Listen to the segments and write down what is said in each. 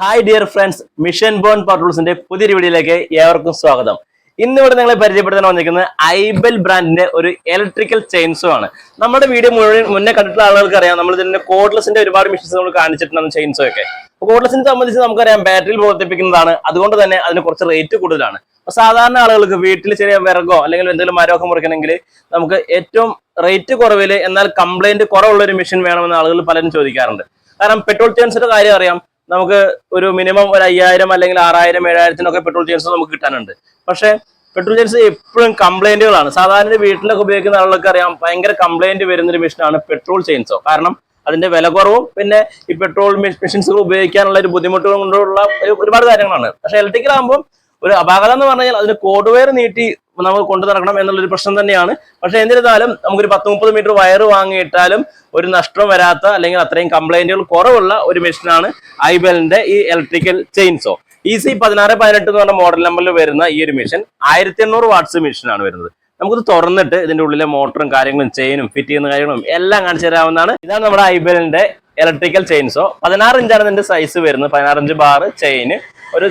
Hi dear friends mission ബോൺ പർട്ടൂൾസിന്റെ പുതിയൊരു വീഡിയോയിലേക്ക് ഏവർക്കും സ്വാഗതം. ഇന്നിവിടെ നിങ്ങളെ പരിചയപ്പെടുത്താൻ വന്നിരിക്കുന്നത് ഐബൽ ബ്രാൻഡിന്റെ ഒരു ഇലക്ട്രിക്കൽ ചെയിൻസോ ആണ്. നമ്മുടെ വീഡിയോ മുഴുവൻ മുന്നേ കണ്ടിട്ടുള്ള ആളുകൾക്ക് അറിയാം. നമ്മൾ ഇതിന്റെ കോഡ്ലെസിന്റെ ഒരുപാട് മിഷൻസ് നമ്മൾ കാണിച്ചിട്ടുണ്ടാകും ചെയിൻസോ ഒക്കെ. കോഡ്ലെസിനെ സംബന്ധിച്ച് നമുക്കറിയാം ബാറ്ററിയിൽ പ്രവർത്തിപ്പിക്കുന്നതാണ്. അതുകൊണ്ട് തന്നെ അതിന് കുറച്ച് റേറ്റ് കൂടുതലാണ്. സാധാരണ ആളുകൾക്ക് വീട്ടിൽ ചെറിയ വിറകോ അല്ലെങ്കിൽ എന്തെങ്കിലും മരമൊക്കെ മുറിക്കണമെങ്കിൽ നമുക്ക് ഏറ്റവും റേറ്റ് കുറവിൽ എന്നാൽ കംപ്ലൈന്റ് കുറവുള്ള ഒരു മെഷീൻ വേണമെന്ന് ആളുകൾ പലരും ചോദിക്കാറുണ്ട്. കാരണം പെട്രോൾ ചെയിൻസിന്റെ കാര്യം അറിയാം. നമുക്ക് ഒരു മിനിമം ഒരു അയ്യായിരം അല്ലെങ്കിൽ ആറായിരം ഏഴായിരത്തിനൊക്കെ പെട്രോൾ ചെയിൻസ് നമുക്ക് കിട്ടാനുണ്ട്. പക്ഷേ പെട്രോൾ ചെയിൻസ് എപ്പോഴും കംപ്ലൈന്റുകളാണ് സാധാരണ വീട്ടിലൊക്കെ ഉപയോഗിക്കുന്ന ആളുകൾക്ക് അറിയാം ഭയങ്കര കംപ്ലൈന്റ് വരുന്ന ഒരു മെഷീനാണ് പെട്രോൾ ചെയിൻസോ കാരണം അതിന്റെ വില കുറവും പിന്നെ ഈ പെട്രോൾ മെഷീൻസുകൾ ഉപയോഗിക്കാനുള്ള ഒരു ബുദ്ധിമുട്ടുകൾ കൊണ്ടുള്ള ഒരുപാട് കാര്യങ്ങളാണ്. പക്ഷെ ഇലക്ട്രിക്കൽ ആകുമ്പോൾ ഒരു അപാകത എന്ന് പറഞ്ഞാൽ അതിന് കോഡ് വയർ നീട്ടി നമുക്ക് കൊണ്ടു നടക്കണം എന്നുള്ളൊരു പ്രശ്നം തന്നെയാണ്. പക്ഷെ എന്നിരുന്നാലും നമുക്കൊരു പത്ത് മുപ്പത് മീറ്റർ വയർ വാങ്ങിയിട്ടാലും ഒരു നഷ്ടം വരാത്ത അല്ലെങ്കിൽ അത്രയും കംപ്ലൈന്റുകൾ കുറവുള്ള ഒരു മെഷീനാണ് ഐബലിന്റെ ഈ ഇലക്ട്രിക്കൽ ചെയിൻസോ ഇ സി പതിനാറ് പതിനെട്ട് എന്ന് പറഞ്ഞ മോഡൽ നമ്പറിൽ വരുന്ന ഈ ഒരു മെഷീൻ ആയിരത്തി എണ്ണൂറ് വാട്ട്സ് മെഷീനാണ് വരുന്നത്. നമുക്കിത് തുറന്നിട്ട് ഇതിന്റെ ഉള്ളിലെ മോട്ടറും കാര്യങ്ങളും ചെയിനും ഫിറ്റ് ചെയ്യുന്ന കാര്യങ്ങളും എല്ലാം കാണിച്ചു തരാവുന്നതാണ്. ഇതാണ് നമ്മുടെ ഐബലിന്റെ ഇലക്ട്രിക്കൽ ചെയിൻസോ പതിനാറ് ഇഞ്ചാണ് ഇതിന്റെ സൈസ് വരുന്നത്. പതിനാറ് ഇഞ്ച് ബാർ ചെയിന് ഒരു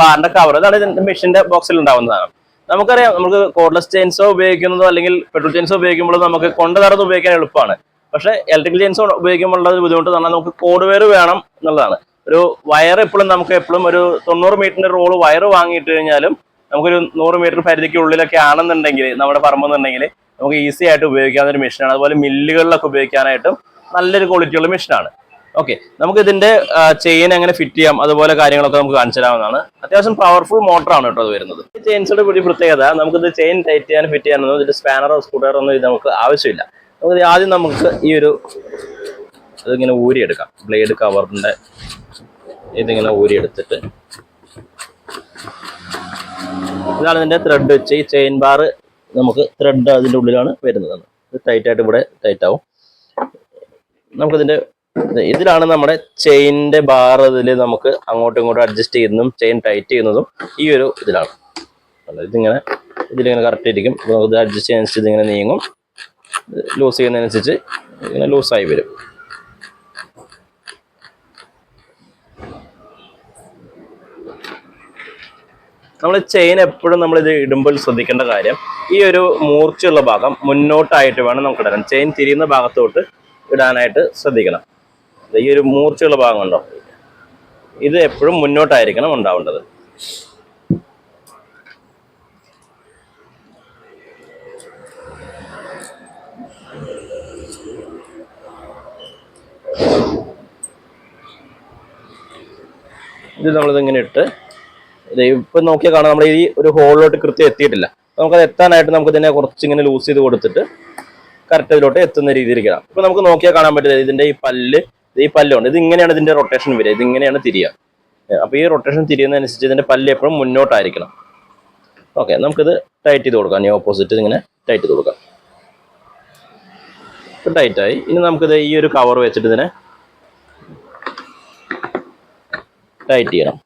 ബാറിന്റെ കവർ ഇതാണ് ഇതിന്റെ മെഷീന്റെ ബോക്സിൽ ഉണ്ടാവുന്നതാണ്. നമുക്കറിയാം നമുക്ക് കോഡ്ലെസ് ചെയിൻസോ ഉപയോഗിക്കുന്നതോ അല്ലെങ്കിൽ പെട്രോൾ ചെയിൻസോ ഉപയോഗിക്കുമ്പോൾ നമുക്ക് കൊണ്ട് നടന്ന് ഉപയോഗിക്കാൻ എളുപ്പമാണ്. പക്ഷേ ഇലക്ട്രിക്കൽ ചെയിൻസോ ഉപയോഗിക്കുമ്പോഴുള്ള ഒരു ബുദ്ധിമുട്ട് തന്നെ നമുക്ക് കോഡ് വെയർ വേണം എന്നുള്ളതാണ്. ഒരു വയർ എപ്പോഴും നമുക്ക് എപ്പോഴും ഒരു തൊണ്ണൂറ് മീറ്ററിന്റെ റോൾ വയർ വാങ്ങിയിട്ട് കഴിഞ്ഞാലും നമുക്കൊരു നൂറ് മീറ്റർ പരിധിക്ക് ഉള്ളിലൊക്കെ ആണെന്നുണ്ടെങ്കിൽ നമ്മുടെ പറമ്പെന്നുണ്ടെങ്കിൽ നമുക്ക് ഈസി ആയിട്ട് ഉപയോഗിക്കാവുന്ന ഒരു മെഷീനാണ് അതുപോലെ മില്ലുകളിലൊക്കെ ഉപയോഗിക്കാനായിട്ടും നല്ലൊരു ക്വാളിറ്റിയുള്ള മെഷീനാണ് ഓക്കെ നമുക്ക് ഇതിന്റെ ചെയിൻ എങ്ങനെ ഫിറ്റ് ചെയ്യാം അതുപോലെ കാര്യങ്ങളൊക്കെ നമുക്ക് കാണിച്ചു തരാവുന്നതാണ്. അത്യാവശ്യം പവർഫുൾ മോട്ടറാണ് കേട്ടോ അത് വരുന്നത്. ചെയിൻസിന്റെ ഒരു പ്രത്യേകത നമുക്കിത് ചെയിൻ ടൈറ്റ് ചെയ്യാൻ ഫിറ്റ് ചെയ്യാനൊന്നും ഇതിന്റെ സ്പാനറോ സ്കൂട്ടറോ ഒന്നും ഇത് നമുക്ക് ആവശ്യമില്ല. നമുക്ക് ആദ്യം നമുക്ക് ഈ ഒരു ഇതിങ്ങനെ ഊരിയെടുക്കാം. ബ്ലേഡ് കവറിന്റെ ഇതിങ്ങനെ ഊരിയെടുത്തിട്ട് ഇതാണ് ഇതിന്റെ ത്രെഡ് വെച്ച് ഈ ചെയിൻ ബാർ നമുക്ക് ത്രെഡ് അതിന്റെ ഉള്ളിലാണ് വരുന്നത്. ഇത് ടൈറ്റ് ആയിട്ട് ഇവിടെ ടൈറ്റ് ആവും. നമുക്കിതിന്റെ ഇതിലാണ് നമ്മുടെ ചെയിനിന്റെ ബാർ ഇതിൽ നമുക്ക് അങ്ങോട്ടും ഇങ്ങോട്ടും അഡ്ജസ്റ്റ് ചെയ്യുന്നതും ചെയിൻ ടൈറ്റ് ചെയ്യുന്നതും ഈ ഒരു ഇതിലാണ്? ഇതിങ്ങനെ ഇതിലിങ്ങനെ കറക്റ്റ് ഇരിക്കും. നമുക്ക് ഇത് അഡ്ജസ്റ്റ് ചെയ്യുന്നതനുസരിച്ച് ഇതിങ്ങനെ നീങ്ങും. ലൂസ് ചെയ്യുന്നതനുസരിച്ച് ഇങ്ങനെ ലൂസായി വരും. നമ്മൾ ചെയിൻ എപ്പോഴും നമ്മൾ ഇത് ഇടുമ്പോൾ ശ്രദ്ധിക്കേണ്ട കാര്യം ഈ ഒരു മൂർച്ചയുള്ള ഭാഗം മുന്നോട്ടായിട്ട് വേണം നമുക്ക് ഇടാൻ. ചെയിൻ തിരിയുന്ന ഭാഗത്തോട്ട് ഇടാനായിട്ട് ശ്രദ്ധിക്കണം. ഈ ഒരു മൂർച്ചയുള്ള ഭാഗമുണ്ടോ ഇത് എപ്പോഴും മുന്നോട്ടായിരിക്കണം ഉണ്ടാവേണ്ടത്. ഇത് നമ്മളിതിങ്ങനെ ഇട്ട് ഇത് ഇപ്പൊ നോക്കിയാൽ കാണാം നമ്മുടെ ഈ ഒരു ഹോളിലോട്ട് കൃത്യം എത്തിയിട്ടില്ല. നമുക്കത് എത്താനായിട്ട് നമുക്ക് ഇതിനെ കുറച്ചിങ്ങനെ ലൂസ് ചെയ്ത് കൊടുത്തിട്ട് കറക്റ്റ് ഇതിലോട്ട് എത്തുന്ന രീതിയിലിരിക്കണം ഇപ്പൊ നമുക്ക് നോക്കിയാൽ കാണാൻ പറ്റില്ല ഇതിന്റെ ഈ പല്ല് ഈ പല്ലുണ്ട് ഇത് ഇങ്ങനെയാണ് ഇതിന്റെ റൊട്ടേഷൻ വരിക. ഇത് ഇങ്ങനെയാണ് തിരിയുക. അപ്പോൾ അപ്പൊ ഈ റൊട്ടേഷൻ തിരിയുന്നതനുസരിച്ച് ഇതിന്റെ പല്ല് എപ്പോഴും മുന്നോട്ടായിരിക്കണം. ഓക്കെ നമുക്കിത് ടൈറ്റ് ചെയ്ത് കൊടുക്കാം. ഈ ഓപ്പോസിറ്റ് ഇങ്ങനെ ടൈറ്റ് ചെയ്ത് കൊടുക്കാം. ടൈറ്റായി ഇനി നമുക്കിത് ഈ ഒരു കവർ വെച്ചിട്ട് ഇതിനെ ടൈറ്റ് ചെയ്യണം.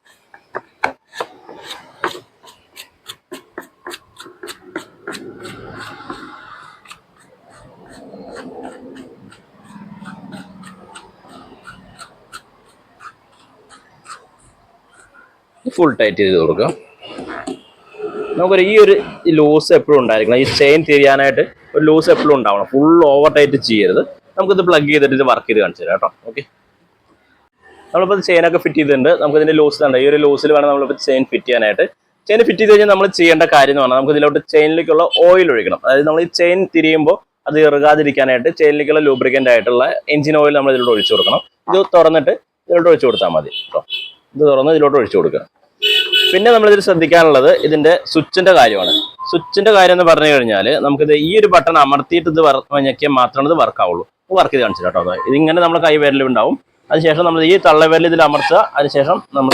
ഫുൾ ടൈറ്റ് ചെയ്ത് കൊടുക്കുക നമുക്കൊരു ഈ ഒരു ലൂസ് എപ്പോഴും ഉണ്ടായിരിക്കണം. ഈ ചെയിൻ തിരിയാനായിട്ട് ഒരു ലൂസ് എപ്പോഴും ഉണ്ടാവണം. ഫുൾ ഓവർ ടൈറ്റ് ചെയ്യരുത്. നമുക്കിത് പ്ലഗ് ചെയ്തിട്ട് ഇത് വർക്ക് ചെയ്ത് കാണിച്ചു തരാം കേട്ടോ. ഓക്കെ നമ്മളിപ്പോൾ ചെയിനൊക്കെ ഫിറ്റ് ചെയ്തിട്ടുണ്ട്. നമുക്ക് ഇതിന്റെ ലൂസ് ഉണ്ട് ഈ ഒരു ലൂസിൽ വേണം നമ്മളിപ്പോൾ ചെയിൻ ഫിറ്റ് ചെയ്യാനായിട്ട്. ചെയിൻ ഫിറ്റ് ചെയ്ത് കഴിഞ്ഞാൽ നമ്മൾ ചെയ്യേണ്ട കാര്യം എന്ന് പറഞ്ഞാൽ നമുക്ക് ഇതിലോട്ട് ചെയിനിലേക്കുള്ള ഓയിൽ ഒഴിക്കണം. അതായത് നമ്മൾ ഈ ചെയിൻ തിരിയുമ്പോൾ അത് ഇറുകാതിരിക്കാനായിട്ട് ചെയിനിലേക്കുള്ള ലൂബ്രിക്കന്റ് ആയിട്ടുള്ള എഞ്ചിൻ ഓയിൽ നമ്മൾ ഇതിലോട്ട് ഒഴിച്ചു കൊടുക്കണം. ഇത് തുറന്നിട്ട് ഇതിലോട്ട് ഒഴിച്ചു കൊടുത്താൽ മതി. കേട്ടോ ഇത് തുറന്ന് ഇതിലോട്ട് ഒഴിച്ചു കൊടുക്കുക. പിന്നെ നമ്മളിതിൽ ശ്രദ്ധിക്കാനുള്ളത് ഇതിന്റെ സ്വിച്ചിന്റെ കാര്യമാണ്. സ്വിച്ചിന്റെ കാര്യം എന്ന് പറഞ്ഞു കഴിഞ്ഞാൽ നമുക്കിത് ഈ ഒരു ബട്ടൺ അമർത്തിയിട്ട് ഇത് ഞെക്കിയാൽ മാത്രമേ ഇത് വർക്ക് ആവുള്ളൂ. വർക്ക് ചെയ്ത് കാണിച്ചു കേട്ടോ ഇതിങ്ങനെ നമ്മൾ കൈ അതിനുശേഷം നമ്മൾ ഈ തള്ളവിരൽ ഇതിൽ അമർത്തുക. അതിനുശേഷം നമ്മൾ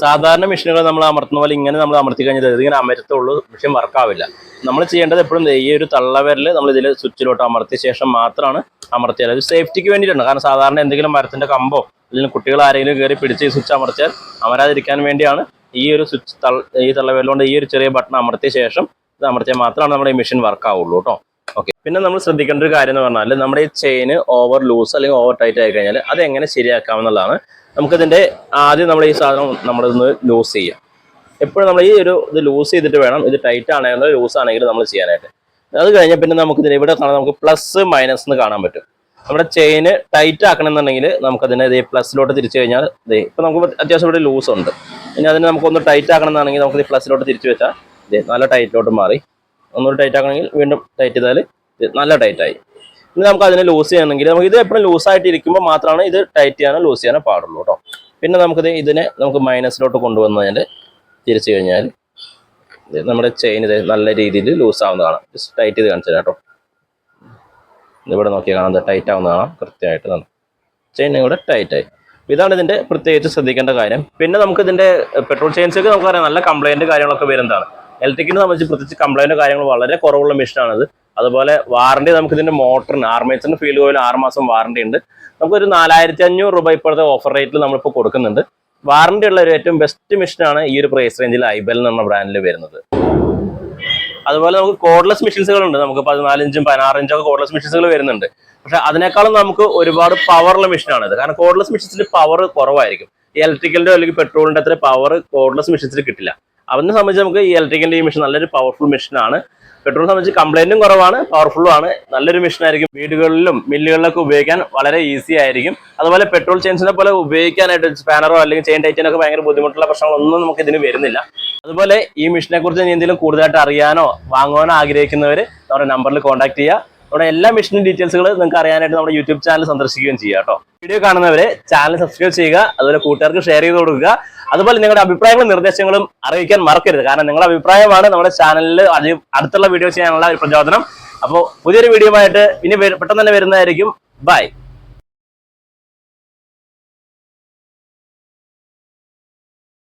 സാധാരണ മെഷീനുകൾ നമ്മൾ അമർത്തുന്ന പോലെ ഇങ്ങനെ നമ്മൾ അമർത്തി കഴിഞ്ഞാൽ ഇതിങ്ങനെ അമരത്തുള്ളൂ മെഷീൻ വർക്കാവില്ല നമ്മൾ ചെയ്യേണ്ടത് എപ്പോഴും ഈ ഒരു തള്ളവരിൽ നമ്മൾ ഇതിൽ സ്വിച്ചിലോട്ട് അമർത്തിയ ശേഷം മാത്രമാണ് അമർത്തിയാൽ. അത് സേഫ്റ്റിക്ക് വേണ്ടിയിട്ടാണ്. കാരണം സാധാരണ എന്തെങ്കിലും മരത്തിന്റെ കമ്പോ അല്ലെങ്കിൽ കുട്ടികൾ ആരെങ്കിലും കയറി പിടിച്ച് ഈ സ്വിച്ച് അമർത്തിയാൽ അമരാതിരിക്കാൻ വേണ്ടിയാണ് ഈ ഒരു സ്വിച്ച് ഈ തള്ളവിരലുകൊണ്ട് ഈ ഒരു ചെറിയ ബട്ടൺ അമർത്തിയ ശേഷം ഇത് അമർത്തിയാൽ മാത്രമാണ് നമ്മുടെ ഈ മെഷീൻ വർക്കാവുള്ളൂ കേട്ടോ. ഓക്കെ. പിന്നെ നമ്മൾ ശ്രദ്ധിക്കേണ്ട ഒരു കാര്യം എന്ന് പറഞ്ഞാൽ നമ്മുടെ ഈ ചെയിൻ ഓവർ ലൂസ് അല്ലെങ്കിൽ ഓവർ ടൈറ്റ് ആയി കഴിഞ്ഞാൽ അത് എങ്ങനെ ശരിയാക്കാമെന്നുള്ളതാണ്. നമുക്കിതിന്റെ ആദ്യം നമ്മൾ ഈ സാധനം നമ്മളിതൊന്ന് ലൂസ് ചെയ്യാം. എപ്പോഴും നമ്മൾ ഈ ഒരു ഇത് ലൂസ് ചെയ്തിട്ട് വേണം ഇത് ടൈറ്റ് ആണെങ്കിലും ലൂസ് ആണെങ്കിലും നമ്മൾ ചെയ്യാനായിട്ട്. അത് കഴിഞ്ഞാൽ പിന്നെ നമുക്ക് ഇതിന് ഇവിടെ കാണാൻ നമുക്ക് പ്ലസ് മൈനസ് എന്ന് കാണാൻ പറ്റും. നമ്മുടെ ചെയിന് ടൈറ്റ് ആക്കണമെന്നുണ്ടെങ്കിൽ നമുക്കതിനെ ഇതേ പ്ലസിലോട്ട് തിരിച്ചു കഴിഞ്ഞാൽ ഇതേ ഇപ്പം നമുക്ക് അത്യാവശ്യം ഇവിടെ ലൂസ് ഉണ്ട്. ഇനി അതിന് നമുക്കൊന്ന് ടൈറ്റ് ആക്കണമെന്നാണെങ്കിൽ നമുക്ക് ഇത് പ്ലസിലോട്ട് തിരിച്ചു വെച്ചാൽ ഇതേ നല്ല ടൈറ്റിലോട്ട് മാറി. ഒന്നുകൂടി ടൈറ്റ് ആക്കണമെങ്കിൽ വീണ്ടും ടൈറ്റ് ചെയ്താൽ നല്ല ടൈറ്റ് ആയി. ഇനി നമുക്ക് അതിനെ ലൂസ് ചെയ്യണമെങ്കിൽ നമുക്ക് ഇത് എപ്പോഴും ലൂസായിട്ട് ഇരിക്കുമ്പോൾ മാത്രമാണ് ഇത് ടൈറ്റ് ചെയ്യാനോ ലൂസ് ചെയ്യാനോ പാടുള്ളൂ കേട്ടോ പിന്നെ നമുക്കിത് ഇതിനെ നമുക്ക് മൈനസിലോട്ട് കൊണ്ടുവന്ന് അതിന്റെ തിരിച്ചു കഴിഞ്ഞാൽ നമ്മുടെ ചെയിൻ ഇത് നല്ല രീതിയിൽ ലൂസ് ആവുന്നതാണ്. ജസ്റ്റ് ടൈറ്റ് ചെയ്ത് കാണിച്ചു കേട്ടോ ഇവിടെ നോക്കി കാണാം ടൈറ്റ് ആവുന്നതാണ്. കൃത്യമായിട്ട് ചെയിൻ ഇവിടെ ടൈറ്റായി ഇതാണ് ഇതിന്റെ പ്രത്യേകിച്ച് ശ്രദ്ധിക്കേണ്ട കാര്യം. പിന്നെ നമുക്ക് ഇതിന്റെ പെട്രോൾ ചെയിൻസൊക്കെ നമുക്കറിയാം നല്ല കംപ്ലൈന്റ് കാര്യങ്ങളൊക്കെ വരുന്നതാണ്. ഇലക്ട്രിക്കിനെ സംബന്ധിച്ച് പ്രത്യേകിച്ച് കംപ്ലൈന്റ് കാര്യങ്ങൾ വളരെ കുറവുള്ള മെഷീനാണിത് അതുപോലെ വാറണ്ടി നമുക്ക് ഇതിന്റെ മോട്ടറിന് ആർമേച്ചറിന് ഫീൽഡ് ഓയിൽ ആറ് മാസം വാറണ്ടി ഉണ്ട്. നമുക്കൊരു നാലായിരത്തി അഞ്ഞൂറ് രൂപ ഇപ്പോഴത്തെ ഓഫർ റേറ്റിൽ നമ്മളിപ്പോൾ കൊടുക്കുന്നുണ്ട്. വാറണ്ടി ഉള്ള ഒരു ഏറ്റവും ബെസ്റ്റ് മെഷീനാണ് ഈ ഒരു പ്രൈസ് റേഞ്ചിൽ ഐബൽ എന്ന ബ്രാൻഡിൽ വരുന്നത്. അതുപോലെ നമുക്ക് കോഡ്ലെസ് മെഷീൻസുകളുണ്ട് നമുക്ക് പതിനാലിഞ്ചും പതിനാറിഞ്ചും ഒക്കെ കോഡ്ലെസ് മെഷീൻസുകൾ വരുന്നുണ്ട്. പക്ഷെ അതിനേക്കാളും നമുക്ക് ഒരുപാട് പവറുള്ള മെഷീനാണ് ഇത്. കാരണം കോഡ്ലെസ് മെഷീൻസിൽ പവർ കുറവായിരിക്കും. ഇലക്ട്രിക്കലിന്റെ അല്ലെങ്കിൽ പെട്രോളിന്റെ അത്ര പവർ കോഡ്ലെസ് മെഷീൻസിൽ കിട്ടില്ല. അതിനെ സംബന്ധിച്ച് നമുക്ക് ഈ ഇലക്ട്രിക്കിന്റെ ഈ മെഷീൻ നല്ലൊരു പവർഫുൾ മെഷീനാണ് പെട്രോൾ സംബന്ധിച്ച് കംപ്ലൈന്റും കുറവാണ് പവർഫുള്ളും ആണ്. നല്ലൊരു മെഷീൻ ആയിരിക്കും. വീടുകളിലും മില്ലുകളിലൊക്കെ ഉപയോഗിക്കാൻ വളരെ ഈസി ആയിരിക്കും. അതുപോലെ പെട്രോൾ ചെയിൻസിനെ പോലെ ഉപയോഗിക്കാനായിട്ട് സ്പാനറോ അല്ലെങ്കിൽ ചെയിൻ ടൈറ്റിനൊക്കെ ഭയങ്കര ബുദ്ധിമുട്ടുള്ള പ്രശ്നങ്ങളൊന്നും നമുക്ക് ഇതിന് വരുന്നില്ല. അതുപോലെ ഈ മെഷീനെ കുറിച്ച് ഇനി എന്തെങ്കിലും കൂടുതലായിട്ട് അറിയാനോ വാങ്ങുവാനോ ആഗ്രഹിക്കുന്നവർ നമ്മുടെ നമ്പറിൽ കോൺടാക്ട് ചെയ്യുക. നമ്മുടെ എല്ലാ മെഷീൻ ഡീറ്റെയിൽസുകൾ നിങ്ങൾക്ക് അറിയാനായിട്ട് നമ്മുടെ യൂട്യൂബ് ചാനൽ സന്ദർശിക്കുകയും ചെയ്യുക കേട്ടോ. വീഡിയോ കാണുന്നവരെ ചാനൽ സബ്സ്ക്രൈബ് ചെയ്യുക അതുപോലെ കൂട്ടുകാർക്ക് ഷെയർ ചെയ്ത് കൊടുക്കുക. അതുപോലെ നിങ്ങളുടെ അഭിപ്രായങ്ങളും നിർദ്ദേശങ്ങളും അറിയിക്കാൻ മറക്കരുത്. കാരണം നിങ്ങളുടെ അഭിപ്രായമാണ് നമ്മുടെ ചാനലിൽ അടുത്തുള്ള വീഡിയോ ചെയ്യാനുള്ള ഒരു പ്രചോദനം. അപ്പോൾ പുതിയൊരു വീഡിയോ ആയിട്ട് ഇനി പെട്ടെന്ന് തന്നെ വരുന്നതായിരിക്കും. ബൈ